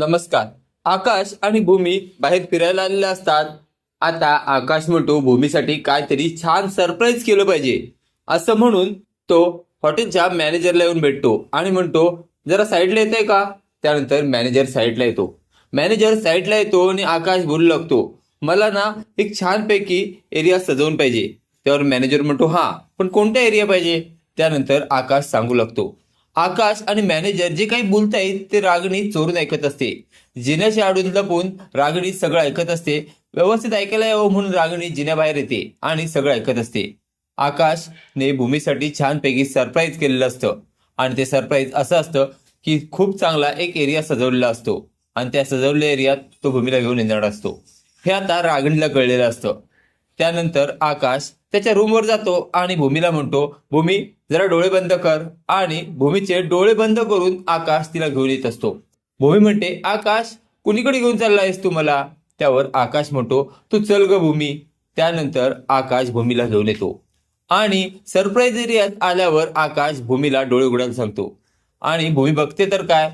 नमस्कार. आकाश आणि भूमी बाहेर फिरायला आलेले असतात. आता आकाश म्हणतो भूमीसाठी काहीतरी छान सरप्राईज केलं पाहिजे. असं म्हणून तो हॉटेलच्या मॅनेजरला येऊन भेटतो आणि म्हणतो जरा साईडला येत आहे का? त्यानंतर मॅनेजर साईडला येतो. मॅनेजर साईडला येतो आणि आकाश बोलू लागतो मला ना एक छानपैकी एरिया सजवून पाहिजे. त्यावर मॅनेजर म्हणतो हा पण कोणता एरिया पाहिजे? त्यानंतर आकाश सांगू लागतो आकाश आणि मॅनेजर जे काही बोलतायत ते रागणी चोरून ऐकत असते. जिन्याच्या आडून लपून रागणी सगळं ऐकत असते. व्यवस्थित ऐकायला यावं म्हणून रागणी जिन्याबाहेर येते आणि सगळं ऐकत असते. आकाशने भूमीसाठी छानपैकी सरप्राईज केलेलं असतं. आणि ते सरप्राईज असं असतं की खूप चांगला एक एरिया सजवलेला असतो. आणि त्या सजवलेल्या एरियात तो भूमीला घेऊन येणार असतो. हे आता रागणीला कळलेलं असतं. त्यानंतर आकाश त्याच्या रूमवर जातो आणि भूमीला म्हणतो भूमी जरा डोळे बंद कर. आणि भूमीचे डोळे बंद करून आकाश तिला घेऊन येत असतो. भूमी म्हणते आकाश कुणीकडे घेऊन चालला आहेस तू मला? त्यावर आकाश म्हणतो तू चल ग भूमी. त्यानंतर आकाश भूमीला घेऊन येतो. आणि सरप्राईज एरियात आल्यावर आकाश भूमीला डोळे उघडायला सांगतो. आणि भूमी बघते तर काय?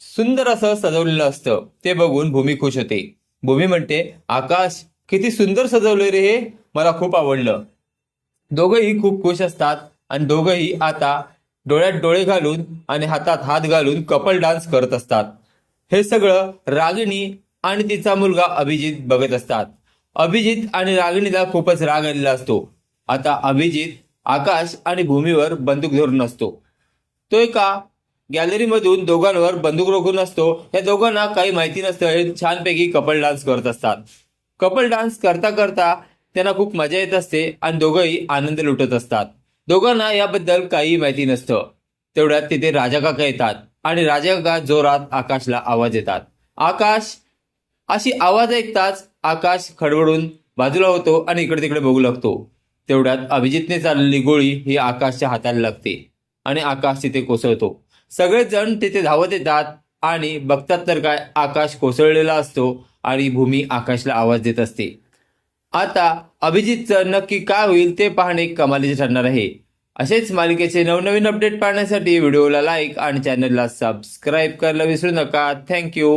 सुंदर असं सजवलेलं असतं. ते बघून भूमी खुश होते. भूमी म्हणते आकाश किती सुंदर सजवले रे हे. मला खूप आवडलं. दोघंही खूप खुश असतात आणि दोघंही आता डोळ्यात डोळे घालून आणि हातात हात घालून कपल डान्स करत असतात. हे सगळं रागिणी आणि तिचा मुलगा अभिजित बघत असतात. अभिजित आणि रागिणीला खूपच राग आलेला असतो. आता अभिजित आकाश आणि भूमीवर बंदूक धरून असतो. तो एका गॅलरीमधून दोघांवर बंदूक रोखून असतो. या दोघांना काही माहिती नसतं. हे छानपैकी कपल डान्स करत असतात. कपल डान्स करता करता त्यांना खूप मजा येत असते आणि दोघंही आनंद लुटत असतात. दोघांना याबद्दल काही माहिती नसतं. तेवढ्यात तिथे राजा काका येतात आणि राजा काका जोरात आकाशला आवाज येतात आकाश अशी आवाज ऐकताच आकाश खडबडून बाजूला होतो आणि इकडे तिकडे बघू लागतो. तेवढ्यात अभिजितने चाललेली गोळी ही आकाशच्या हाताला लागते आणि आकाश तिथे कोसळतो. सगळेजण तिथे धावत येतात आणि बघतात तर काय आकाश कोसळलेला असतो आणि भूमी आकाशला आवाज देत असते. आता अभिजितचं नक्की काय होईल ते पाहणे कमालीचे ठरणार आहे. असेच मालिकेचे नवनवीन अपडेट पाहण्यासाठी व्हिडिओला लाईक आणि चॅनलला सबस्क्राईब करायला विसरू नका. थँक्यू